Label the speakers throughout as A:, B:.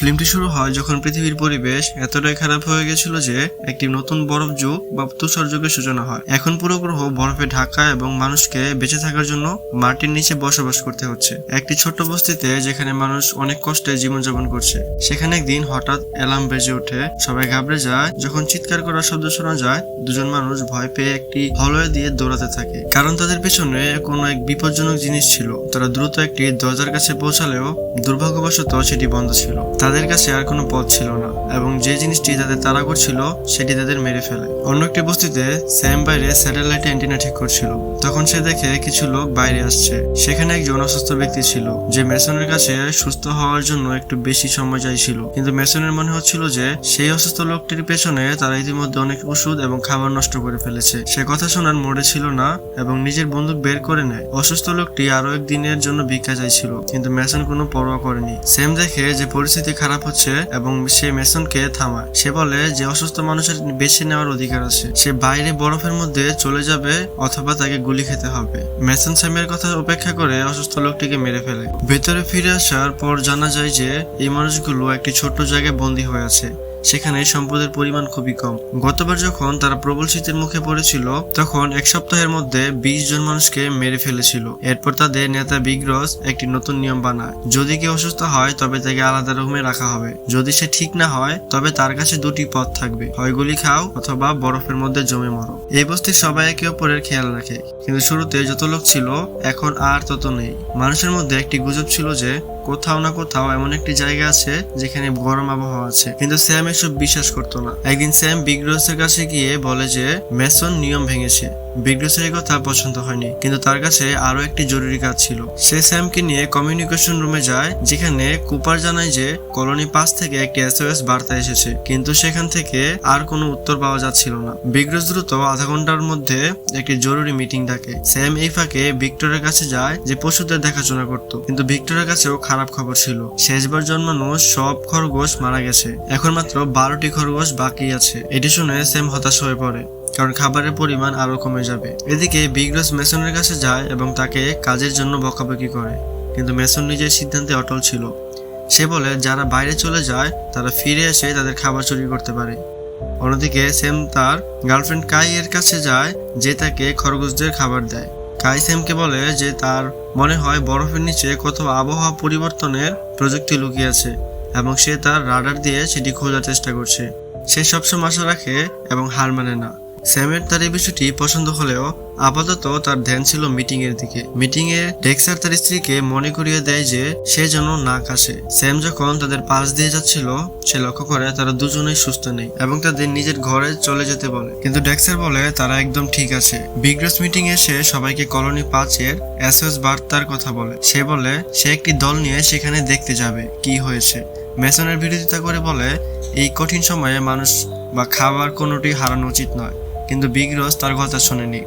A: ফিল্মটি শুরু হয় যখন পৃথিবীর পরিবেশ এতটাই খারাপ হয়ে গেছিল যে একটি নতুন বরফ যুগ বা তুষার যুগের সূচনা হয়। এখন পুরো গ্রহ বরফে ঢাকা এবং মানুষকে বেঁচে থাকার জন্য মাটির নিচে বসবাস করতে হচ্ছে। একটি ছোট্ট বস্তিতে যেখানে মানুষ অনেক কষ্টে জীবনযাপন করছে। সেখানে একদিন হঠাৎ অ্যালার্ম বেজে ওঠে। সবাই ঘাবড়ে যায়। যখন চিৎকার করার শব্দ শোনা যায়, দুজন মানুষ ভয় পেয়ে একটি হলওয়ে দিয়ে দৌড়াতে থাকে। কারণ তাদের পেছনে কোনো এক বিপজ্জনক জিনিস ছিল। তারা দ্রুত একটি দরজার কাছে পৌঁছালেও দুর্ভাগ্যবশত সেটি বন্ধ ছিল। তাদের কাছে আর কোনো পথ ছিল না, এবং যে জিনিসটি তাদের তাড়া করছিল সেটি তাদের মেরে ফেলে। অন্য একটি বস্তিতে স্যাম বাইরে স্যাটেলাইট অ্যান্টিনা ঠিক করছিল। তখন সে দেখে কিছু লোক বাইরে আসছে। সেখানে একজন অসুস্থ ব্যক্তি ছিল, যে মেসনের কাছে সুস্থ হওয়ার জন্য একটু বেশি সময় চাইছিল। কিন্তু মেসনের মনে হচ্ছিল যে সেই অসুস্থ লোকটির পেছনে তারা ইতিমধ্যে অনেক ওষুধ এবং খাবার নষ্ট করে ফেলেছে। সে কথা শোনার মোড়ে ছিল না, এবং নিজের বন্দুক বের করে নেয়। অসুস্থ লোকটি আরও একদিনের জন্য ভিক্ষা চাইছিল, কিন্তু মেসন কোনো পরোয়া করেনি। সেম দেখে যে পরিস্থিতি খারাপ হচ্ছে এবং সে মেসনকে থামায়। সে বলে যে, অসুস্থ মানুষের বেছে নেওয়ার অধিকার আছে। সে বাইরে বরফের মধ্যে চলে যাবে অথবা তাকে গুলি খেতে হবে। মেসন স্যামের কথা উপেক্ষা করে অসুস্থ লোকটিকে মেরে ফেলে। ভেতরে ফিরে আসার পর জানা যায় যে, এই মানুষগুলো একটি ছোট্ট জায়গায় বন্দী হয়ে আছে। সেখানে সম্পদের পরিমাণ খুবই কম। গতবার যখন তারা প্রবল শীতের মুখে পড়েছিল, তখন এক সপ্তাহের মধ্যে বিশ জন মানুষকে মেরে ফেলেছিল। এরপর তাদের নেতা বিগ্রস একটি নতুন নিয়ম বানায়। যদি কেউ অসুস্থ হয়, তবে তাকে আলাদা রুমে রাখা হবে। যদি সে ঠিক না হয়, তবে তার কাছে দুটি পথ থাকবে। হয় গুলি খাও অথবা বরফের মধ্যে জমে মরো। এই বস্তির সবাই একে অপরের খেয়াল রাখে। কিন্তু শুরুতে যত লোক ছিল, এখন আর তত নেই। মানুষের মধ্যে একটি গুজব ছিল যে কোথাও না কোথাও এমন একটি জায়গা আছে যেখানে গরম আবহাওয়া আছে। কিন্তু স্যাম এসব বিশ্বাস করতো না। একদিন স্যাম বিগ্রহের কাছে গিয়ে বলে যে, মেসন নিয়ম ভেঙেছে। বিগ্রসের এই কথা পছন্দ হয়নি, কিন্তু তার কাছে আরও একটি জরুরি কাজ ছিল। সে স্যামকে নিয়ে কমিউনিকেশন রুমে যায়, যেখানে কুপার জানায় যে কলোনি পাস থেকে একটি এসওএস বার্তা এসেছে, কিন্তু সেখান থেকে আর কোনো উত্তর পাওয়া যাচ্ছিল না। বিগ্রস দ্রুত আধা ঘণ্টার মধ্যে একটি জরুরি মিটিং ডাকে। স্যাম এই ফাঁকে ভিক্টরের কাছে যায়, যে পশুদের দেখাশোনা করত, কিন্তু ভিক্টরের কাছেও খারাপ খবর ছিল। শেষবার জন্মানো সব খরগোশ মারা গেছে, এখন মাত্র বারোটি খরগোশ বাকি আছে। এটি শুনে স্যাম হতাশ হয়ে পড়ে। কারণ খাবারের পরিমাণ আরও কমে যাবে। এদিকে বিগ্রস মেসনের কাছে যায় এবং তাকে কাজের জন্য বকাবকি করে। কিন্তু মেসন নিজের সিদ্ধান্তে অটল ছিল। সে বলে, যারা বাইরে চলে যায়, তারা ফিরে এসে তাদের খাবার চুরি করতে পারে। অন্যদিকে সেম তার গার্লফ্রেন্ড কাই এর কাছে যায়, যে তাকে খরগোশদের খাবার দেয়। কাই সেমকে বলে যে তার মনে হয় বরফের নিচে কোথাও আবহাওয়া পরিবর্তনের প্রযুক্তি লুকিয়ে আছে এবং সে তার রাডার দিয়ে সেটি খোঁজার চেষ্টা করছে। সে সবসময় আশা রাখে এবং হার মানে না। স্যামের তার এই বিষয়টি পছন্দ হলেও আপাতত তার ধ্যান ছিল মিটিং এর দিকে। মিটিং এ ডেক্সার তার স্ত্রীকে মনে করিয়ে দেয় যে সে যেন না কাশে। স্যাম যখন তাদের পাশ দিয়ে যাচ্ছিল, সে লক্ষ্য করে তারা দুজনেই সুস্থ নেই এবং তাদের নিজের ঘরে চলে যেতে বলে। কিন্তু ডেক্সার বলে, তারা একদম ঠিক আছে। বিগ্রস মিটিং এসে সবাইকে কলোনি পাঁচের এসএস বার্তার কথা বলে। সে বলে, সে একটি দল নিয়ে সেখানে দেখতে যাবে, কি হয়েছে? মেসনের বিরোধিতা করে বলে, এই কঠিন সময়ে মানুষ বা খাবার কোনোটি হারানো উচিত নয়। কিন্তু বিগ্রস তার কথা শোনেনি।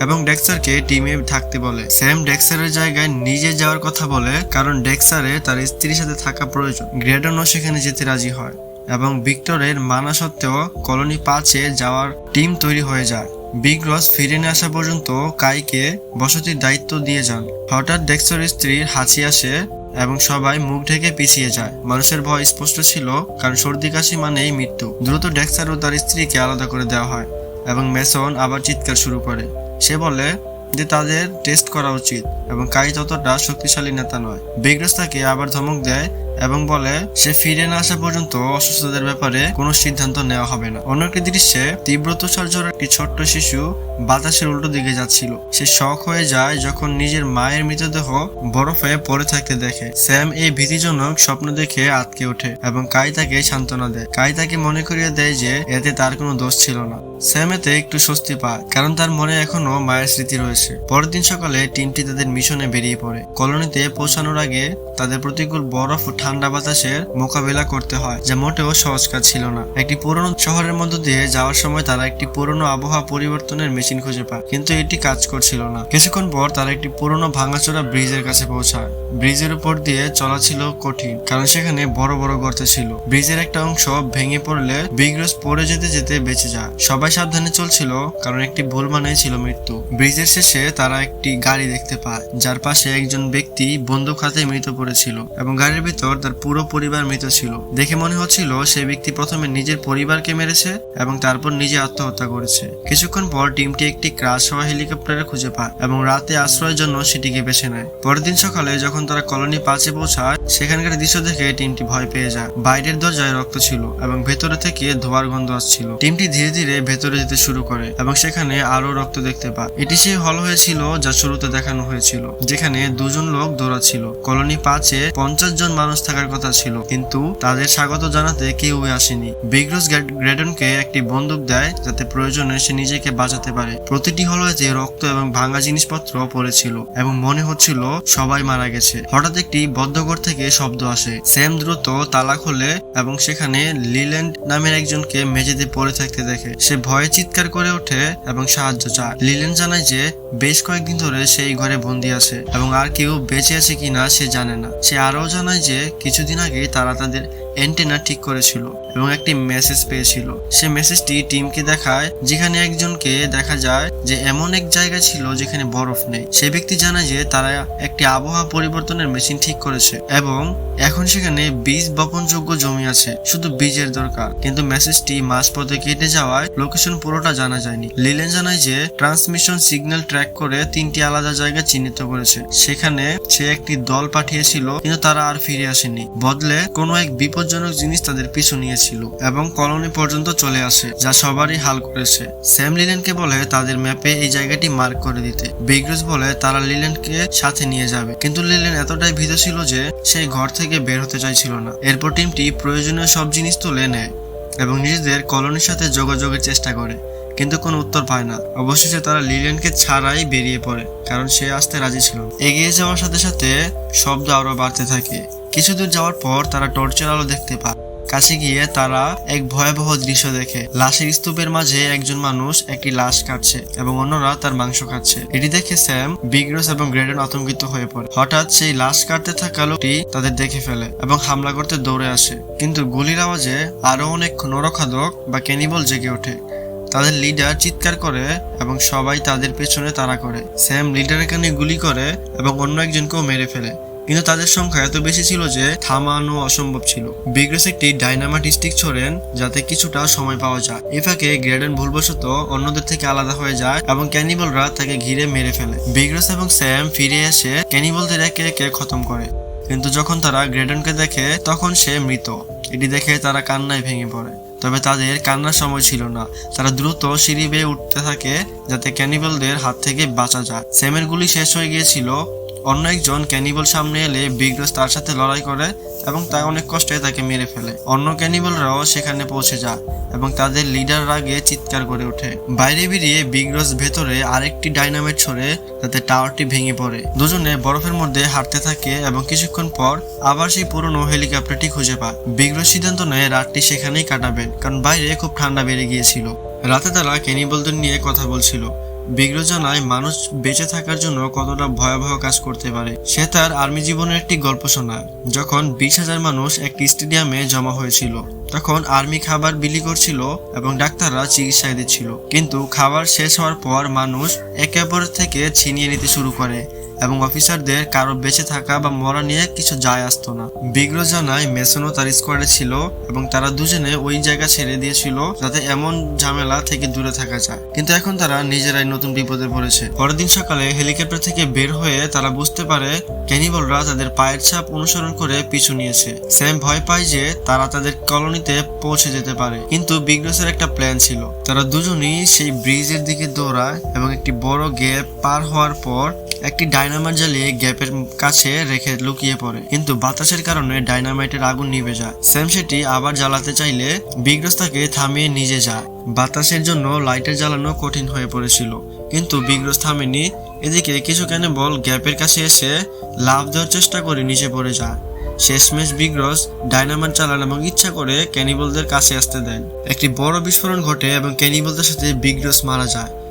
A: এবং ডেক্সারকে টিমে থাকতে বলে। স্যাম ডেক্সারের জায়গায় নিজে যাওয়ার কথা বলে, কারণ ডেক্সারে তার স্ত্রীর সাথে থাকা প্রয়োজন। গ্রেডনও সেখানে যেতে রাজি হয়। এবং ভিক্টরের মানা সত্ত্বেও কলোনি পাঁচে যাওয়ার টিম তৈরি হয়ে যায়। বিগ রস ফিরে না আসা পর্যন্ত কাইকে বসতির দায়িত্ব দিয়ে যান। হঠাৎ ডেক্সর স্ত্রীর হাঁচি আসে এবং সবাই মুখ ঢেকে পিছিয়ে যায়। মানুষের ভয় স্পষ্ট ছিল, কারণ সর্দি কাশি মানেই মৃত্যু। দ্রুত ডেক্সার ও তার স্ত্রীকে আলাদা করে দেওয়া হয়। এবং মেসন আবার চিৎকার শুরু করে। সে বলে যে তাদের টেস্ট করা উচিত এবং কাই ততটা শক্তিশালী নেতা নয়। বিগ্রস তাকে আবার ধমক দেয় এবং বলে, সে ফিরে না আসা পর্যন্ত অসুস্থতার ব্যাপারে কোনো সিদ্ধান্ত নেওয়া হবে না। অন্য একটি দৃশ্যে তীব্র তুষার ঝড় একটি ছোট্ট শিশু বাতাসের উল্টো দিকে যাচ্ছিল। সে শখ হয়ে যায় যখন নিজের মায়ের মৃতদেহ বরফে পড়ে থাকতে দেখে। স্যাম এই ভীতিজনক স্বপ্ন দেখে আটকে ওঠে এবং কাই তাকে সান্ত্বনা দেয়। কাই তাকে মনে করিয়ে দেয় যে এতে তার কোনো দোষ ছিল না। স্যাম এতে একটু স্বস্তি পায়, কারণ তার মনে এখনও মায়ের স্মৃতি রয়েছে। পরের দিন সকালে টিমটি তাদের মিশনে বেরিয়ে পড়ে। কলোনিতে পৌঁছানোর আগে তাদের প্রতিকূল বরফ ঠান্ডা বাতাসের মোকাবেলা করতে হয়, যা মোটেও সহজ কাজ ছিল না। একটি পুরনো শহরের মধ্য দিয়ে যাওয়ার সময় তারা একটি পুরনো আবহাওয়া পরিবর্তনের মেশিন খুঁজে পায়, কিন্তু এটি কাজ করছিল না। কিছুক্ষণ পর তারা একটি পুরনো ভাঙাচোরা ব্রিজের কাছে পৌঁছায়। ব্রিজের উপর দিয়ে চলা ছিল কঠিন, কারণ সেখানে বড় বড় গর্ত ছিল। ব্রিজের একটা অংশ ভেঙে পড়লে বিগ্রস পড়ে যেতে যেতে বেঁচে যায়। সবাই সাবধানে চলছিল, কারণ একটি ভুল মানেই ছিল মৃত্যু। ব্রিজের শেষে তারা একটি গাড়ি দেখতে পায়, যার পাশে একজন ব্যক্তি বন্দুক হাতে মৃত পড়েছিল, এবং গাড়ির ভিতর তার পুরো পরিবার মৃত ছিল। দেখে মনে হচ্ছিল সে ব্যক্তি প্রথমে নিজের পরিবারকে মেরেছে এবং তারপর নিজে আত্মহত্যা করেছে। কিছুক্ষণ পর টিমটি একটি ক্রাশ হওয়া হেলিকপ্টারে খুঁজে পায় এবং রাতে আশ্রয়ের জন্য সেটিকে বেছে নেয়। পরের দিন সকালে যখন তারা কলোনি পাঁচে পৌঁছায়, সেখানকার দৃশ্য দেখে টিমটি ভয় পেয়ে যায়। বাইরের দরজায় রক্ত ছিল এবং ভেতরে থেকে ধোয়ার গন্ধ আসছিল। টিমটি ধীরে ধীরে ভেতরে যেতে শুরু করে এবং সেখানে আরও রক্ত দেখতে পায়। এটি সেই হল হয়েছিল যা শুরুতে দেখানো হয়েছিল, যেখানে দুজন লোক দৌড়াচ্ছিল। কলোনি পাঁচে পঞ্চাশ জন মানুষ থাকার কথা ছিল, কিন্তু তাদের স্বাগত জানাতে কেউই আসেনি। বিগ্রস গ্রেডনকে একটি বন্দুক দেয় যাতে প্রয়োজনে সে নিজেকে বাঁচাতে পারে। প্রতিটি হলওয়েতে রক্ত এবং ভাঙা জিনিসপত্র পড়েছিল এবং মনে হচ্ছিল সবাই মারা গেছে। হঠাৎ একটি বদ্ধঘর থেকে শব্দ আসে। স্যাম দ্রুত তালা খোলে এবং সেখানে লিল্যান্ড নামের একজনকে মেঝেতে পড়ে থাকতে দেখে। সে ভয়ে চিৎকার করে ওঠে এবং সাহায্য চায়। লিল্যান্ড জানায় যে বেশ কয়েকদিন ধরে সেই ঘরে বন্দি আছে এবং আর কেউ বেঁচে আছে কিনা সে জানে না। সে আরও জানায় যে কিছুদিন আগে তারা তাদের অ্যান্টেনা ঠিক করেছিল। এবং একটি মেসেজ পেয়েছিল। সে মেসেজটি টিমকে দেখায়, যেখানে একজনকে দেখা যায় যে এমন এক জায়গা ছিল যেখানে বরফ নেই। সে ব্যক্তি জানায় যে তারা একটি আবহাওয়া পরিবর্তনের মেশিন ঠিক করেছে এবং এখন সেখানে বীজ বপনযোগ্য জমি আছে, শুধু বীজের দরকার। কিন্তু মেসেজটি মাঝপথে কেটে যাওয়ায় লোকেশন পুরোটা জানা যায়নি। লিলেন জানায় যে ট্রান্সমিশন সিগন্যাল ট্র্যাক করে তিনটি আলাদা জায়গা চিহ্নিত করেছে। সেখানে সে একটি দল পাঠিয়েছিল, কিন্তু তারা আর ফিরে আসেনি। বদলে কোনো এক বিপজ্জনক জিনিস তাদের পিছু নিয়েছিল এবং কলোনি পর্যন্ত চলে আসে, যা সবারই হাল করেছে। স্যাম লিলেনকে বলে তাদের ম্যাপে এই জায়গাটি মার্ক করে দিতে। বিগ্রস বলে তারা লিলেনকে সাথে নিয়ে যাবে। কিন্তু লিলেন এতটাই ভীত ছিল যে সেই ঘর থেকে বের হতে চাইছিল না। এরপর টিমটি প্রয়োজনীয় সব জিনিস তুলে নেয় এবং নিজেদের কলোনির সাথে যোগাযোগের চেষ্টা করে, কিন্তু কোনো উত্তর পায় না। অবশেষে তারা লিলেনকে ছাড়াই বেরিয়ে পড়ে, কারণ সে আসতে রাজি ছিল। এগিয়ে যাওয়ার সাথে সাথে শব্দ আরও বাড়তে থাকে। কিছু দূর যাওয়ার পর তারা টর্চের আলো দেখতে পায়। কাছে গিয়ে তারা এক ভয়াবহ দৃশ্য দেখে। লাশের স্তূপের মাঝে একজন মানুষ একটি লাশ কাটছে এবং অন্যরা তার মাংস খাচ্ছে। এটি দেখে স্যাম বিগ্রস এবং গ্রেডন আতঙ্কিত হয়ে পড়ে। হঠাৎ সেই লাশ কাটতে থাকা লোকটি তাদের দেখে ফেলে এবং হামলা করতে দৌড়ে আসে। কিন্তু গুলির আওয়াজে আরও অনেক নরখাদক বা ক্যানিবল জেগে ওঠে। তাদের লিডার চিৎকার করে এবং সবাই তাদের পেছনে তাড়া করে। স্যাম লিডারের কানে গুলি করে এবং অন্য একজনকেও মেরে ফেলে। কিন্তু তাদের সংখ্যা এত বেশি ছিল যে থামানো অসম্ভব ছিল। বিগ্রেস একটি ডাইনামাইট স্টিক ছোড়েন, যাতে কিছুটা সময় পাওয়া যায়। এ ফাঁকে গ্রেডেন ভুলবশত অন্যদের থেকে আলাদা হয়ে যায় এবং ক্যানিবলরা তাকে ঘিরে মেরে ফেলে। বিগ্রেস এবং স্যাম ফিরে এসে ক্যানিবলদের একে একে খতম করে। কিন্তু যখন তারা গ্রেডনকে দেখে, তখন সে মৃত। এটি দেখে তারা কান্নায় ভেঙে পড়ে। তবে তাদের কান্নার সময় ছিল না। তারা দ্রুত সিঁড়ি বেয়ে উঠতে থাকে, যাতে ক্যানিবলদের হাত থেকে বাঁচা যায়। স্যামের গুলি শেষ হয়ে গিয়েছিল অন্য একজন ক্যানিবল সামনে এলে বিগ্রস তার সাথে লড়াই করে এবং তা অনেক কষ্টে তাকে মেরে ফেলে। অন্য ক্যানিবলরাও সেখানে পৌঁছে যায় এবং তাদের লিডার রাগে চিৎকার করে ওঠে। বাইরে বেরিয়ে বিগ্রস ভেতরে আরেকটি ডাইনামাইট ছড়ে তাতে টাওয়ারটি ভেঙে পড়ে। দুজনে বরফের মধ্যে হাঁটতে থাকে এবং কিছুক্ষণ পর আবার সেই পুরনো হেলিকপ্টারটি খুঁজে পায়। বিগ্রস সিদ্ধান্ত নেয় রাতটি সেখানেই কাটাবেন, কারণ বাইরে খুব ঠান্ডা বেড়ে গিয়েছিল। রাতে তারা ক্যানিবলদের নিয়ে কথা বলছিল। বিগ্র জানায়, মানুষ বেঁচে থাকার জন্য কতটা ভয়াবহ কাজ করতে পারে, সে তার আর্মি জীবনের একটি গল্প শোনায়। যখন বিশ হাজার মানুষ একটি স্টেডিয়ামে জমা হয়েছিল, তখন আর্মি খাবার বিলি করছিল এবং ডাক্তাররা চিকিৎসায় দিচ্ছিল। কিন্তু খাবার শেষ হওয়ার পর মানুষ একে অপরের থেকে ছিনিয়ে নিতে শুরু করে। এবং অফিসারদের কারও বেঁচে থাকা বা মরা নিয়ে কিছু যায় আসতো না। বিগ্র জানায় মেসনও তার স্কোয়াডে ছিল এবং তারা দুজনে ওই জায়গা ছেড়ে দিয়েছিল যাতে এমন ঝামেলা থেকে দূরে থাকা যায়। কিন্তু এখন তারা নিজেরাই নতুন বিপদে পড়েছে। পরের দিন সকালে হেলিকপ্টার থেকে বের হয়ে তারা বুঝতে পারে ক্যানিবলরা তাদের পায়ের ছাপ অনুসরণ করে পিছু নিয়েছে। স্যাম ভয় পায় যে তারা তাদের কলোনিতে পৌঁছে যেতে পারে। কিন্তু বিগ্রসের একটা প্ল্যান ছিল। তারা দুজনেই সেই ব্রিজের দিকে দৌড়ায় এবং একটি বড় গ্যাপ পার হওয়ার পর একটি ডাইনামাইট জ্বালিয়ে গ্যাপের কাছে রেখে লুকিয়ে পড়ে। কিন্তু বাতাসের কারণে ডাইনামাইটের আগুন নিভে যায়। স্যাম সেটি আবার জ্বালাতে চাইলে বিগ্রস তাকে থামিয়ে নিজে যায়। বাতাসের জন্য লাইটার জ্বালানো কঠিন হয়ে পড়েছিল। কিন্তু বিগ্রস থামেনি। এদিকে কিছু ক্যানেবল গ্যাপের কাছে এসে লাভ দেওয়ার চেষ্টা করে নিচে পড়ে যায়। শেষমেশ বিগ্রস ডাইনামাইট চালান এবং ইচ্ছা করে ক্যানিবলদের কাছে আসতে দেন। একটি বড় বিস্ফোরণ ঘটে এবং ক্যানিবলদের সাথে বিগ্রস মারা যায়।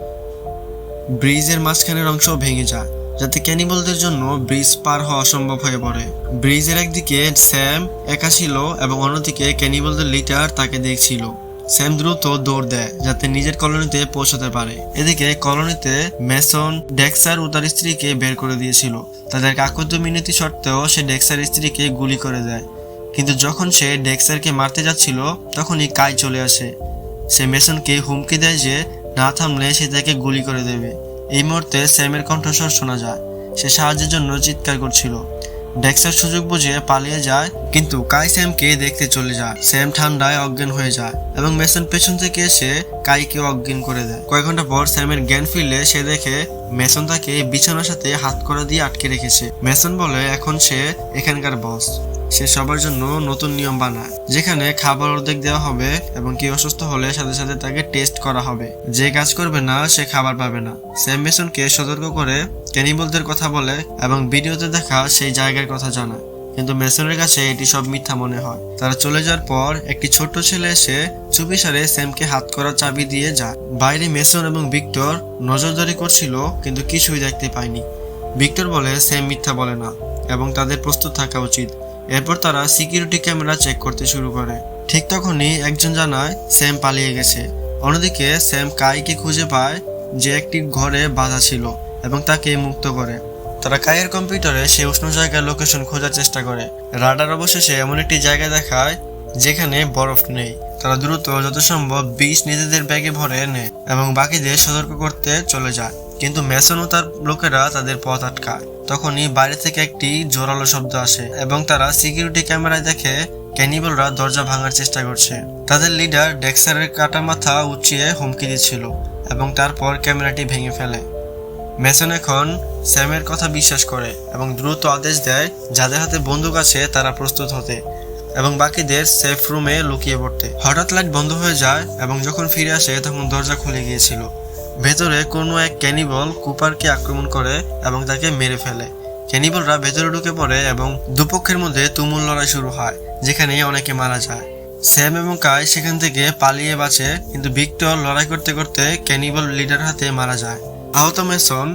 A: ব্রিজের মাঝখানের অংশ ভেঙে যায়, যাতে ক্যানিবলদের জন্য ব্রিজ পার হওয়া অসম্ভব হয়ে পড়ে। ব্রিজের একদিকে স্যাম একা ছিল এবং অন্যদিকে ক্যানিবলদের লিটার তাকে দেখছিল। স্যাম দ্রুত দৌড় দেয়, যাতে নিজের কলোনিতে পৌঁছাতে পারে। এদিকে কলোনিতে মেসন ডেক্সার ও তার স্ত্রীকে বের করে দিয়েছিল। তাদের কাকত্য মিনতি সত্ত্বেও সে ডেক্সার স্ত্রীকে গুলি করে দেয়। কিন্তু যখন সে ডেক্সারকে মারতে যাচ্ছিল, তখনই কাই চলে আসে। সে মেসনকে হুমকি দেয় যে না থামলে সে তাকে গুলি করে দেবে। এই মুহূর্তে স্যামের কণ্ঠস্বর শোনা যায়। সে সাহায্যের জন্য চিৎকার করছিল। ডেক্সার সুযোগ বুঝে পালিয়ে যায়, কিন্তু কাই স্যামকে দেখতে চলে যায়। স্যাম ঠান্ডায় অজ্ঞান হয়ে যায় এবং মেসন পেছন থেকে এসে কাইকে অজ্ঞান করে দেয়। কয়েক ঘণ্টা পর স্যামের জ্ঞান ফিরলে সে দেখে মেসন তাকে বিছানার সাথে হাত করা দিয়ে আটকে রেখেছে। মেসন বলে, এখন সে এখানকার বস সে সবার জন্য নতুন নিয়ম বানায়, যেখানে খাবার অর্ধেক দেওয়া হবে এবং কেউ অসুস্থ হলে সাথে সাথে তাকে টেস্ট করা হবে। যে কাজ করবে না, সে খাবার পাবে না। স্যাম মেসনকে সতর্ক করে ক্যানিবলদের কথা বলে এবং ভিডিওতে দেখা সেই জায়গার কথা জানায়। কিন্তু মেসনের কাছে এটি সব মিথ্যা মনে হয়। তারা চলে যাওয়ার পর একটি ছোট্ট ছেলে এসে চুপিসারে স্যামকে হাত করা চাবি দিয়ে যায়। বাইরে মেসন এবং ভিক্টর নজরদারি করছিল, কিন্তু কিছুই দেখতে পায়নি। ভিক্টর বলে, স্যাম মিথ্যা বলে না এবং তাদের প্রস্তুত থাকা উচিত। এরপর তারা সিকিউরিটি ক্যামেরা চেক করতে শুরু করে। ঠিক তখনই একজন জানায়, স্যাম পালিয়ে গেছে। অন্যদিকে, স্যাম কাইকে খুঁজে পায় যে একটি ঘরে বাধা ছিল এবং তাকে মুক্ত করে। তারা কাইয়ের কম্পিউটারে সেই উষ্ণ জায়গার লোকেশন খোঁজার চেষ্টা করে। রাডার অবশেষে এমন একটি জায়গা দেখায় যেখানে বরফ নেই। তারা দ্রুত যত সম্ভব বিষ নিজেদের ব্যাগে ভরে নেয় এবং বাকিদের সতর্ক করতে চলে যায়। কিন্তু মেসন ও তার লোকেরা তাদের পথ আটকায়। তখনই বাইরে থেকে একটি জোরালো শব্দ আসে এবং তারা সিকিউরিটি ক্যামেরায় দেখে ক্যানিবলরা দরজা ভাঙার চেষ্টা করছে। তাদের লিডার ডেক্সারের কাটা মাথা উঁচিয়ে হুমকি দিচ্ছিল এবং তারপর ক্যামেরাটি ভেঙে ফেলে। মেসন এখন স্যামের কথা বিশ্বাস করে এবং দ্রুত আদেশ দেয় যাদের হাতে বন্দুক আছে তারা প্রস্তুত হতে এবং বাকিদের সেফ রুমে লুকিয়ে পড়তে। হঠাৎ লাইট বন্ধ হয়ে যায় এবং যখন ফিরে আসে তখন দরজা খুলে গিয়েছিল। ভেতরে কোনো এক ক্যানিবল কুপারকে আক্রমণ করে এবং তাকে মেরে ফেলে। ক্যানিবলরা ভেতরে ঢুকে পড়ে এবং দুপক্ষের মধ্যে তুমুল লড়াই শুরু হয় যেখানে অনেকে মারা যায়। স্যাম এবং কাই সেখান থেকে পালিয়ে বাঁচে, কিন্তু ভিক্টর লড়াই করতে করতে ক্যানিবল লিডার হাতে মারা যায়। আহত মেসন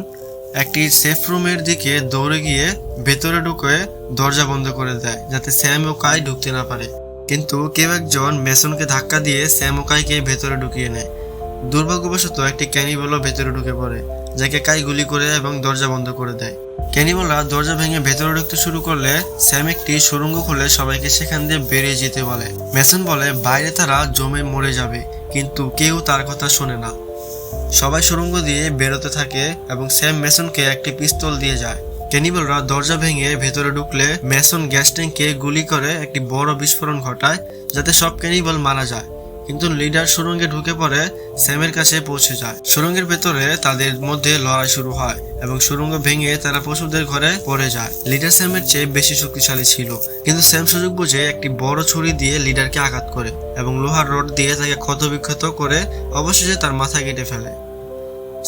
A: একটি সেফ রুমের দিকে দৌড়ে গিয়ে ভেতরে ঢুকে দরজা বন্ধ করে দেয়, যাতে স্যাম ও কাই ঢুকতে না পারে। কিন্তু কেউ একজন মেসনকে ধাক্কা দিয়ে স্যাম ও কাইকে ভেতরে ঢুকিয়ে নেয়। দুর্ভাগ্যবশত একটি ক্যানিবলও ভেতরে ঢুকে পড়ে, যাকে কাই গুলি করে এবং দরজা বন্ধ করে দেয়। ক্যানিবলরা দরজা ভেঙে ভেতরে ঢুকতে শুরু করলে স্যাম একটি সুরঙ্গ খুলে সবাইকে সেখান দিয়ে বেরিয়ে যেতে বলে। মেসন বলে, বাইরে তারা জমে মরে যাবে, কিন্তু কেউ তার কথা শোনে না। সবাই সুরঙ্গ দিয়ে বেরোতে থাকে এবং স্যাম মেসনকে একটি পিস্তল দিয়ে যায়। ক্যানিবলরা দরজা ভেঙে ভেতরে ঢুকলে মেসন গ্যাস ট্যাঙ্কে গুলি করে একটি বড় বিস্ফোরণ ঘটায়, যাতে সব ক্যানিবল মারা যায়। কিন্তু লিডার সুরঙ্গে ঢুকে পড়ে স্যামের কাছে পৌঁছে যায়। সুরঙ্গের ভেতরে তাদের মধ্যে লড়াই শুরু হয় এবং সুরঙ্গ ভেঙে তারা পশুদের ঘরে পড়ে যায়। লিডার স্যামের চেয়ে বেশি শক্তিশালী ছিল, কিন্তু স্যাম সুযোগ বুঝে একটি বড় ছুরি দিয়ে লিডারকে আঘাত করে এবং লোহার রড দিয়ে তাকে ক্ষতবিক্ষত করে অবশেষে তার মাথা কেটে ফেলে।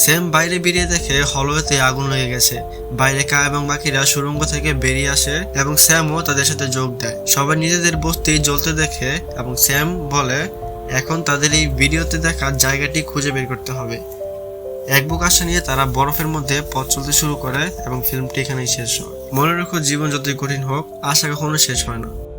A: স্যাম বাইরে বেরিয়ে দেখে হলওয়েতে আগুন লেগে গেছে। বাইরে কা এবং বাকিরা সুরঙ্গ থেকে বেরিয়ে আসে এবং স্যামও তাদের সাথে যোগ দেয়। সবাই নিজেদের বস্তি জ্বলতে দেখে এবং স্যাম বলে এখন তাদের এই ভিডিওতে দেখা জায়গাটি খুঁজে বের করতে হবে। এক বুক আশা নিয়ে তারা বরফের মধ্যে পথ চলতে শুরু করে এবং ফিল্মটি এখানেই শেষ হয়। মনে রেখো জীবন যতই কঠিন হোক, আশা কখনো শেষ হয় না।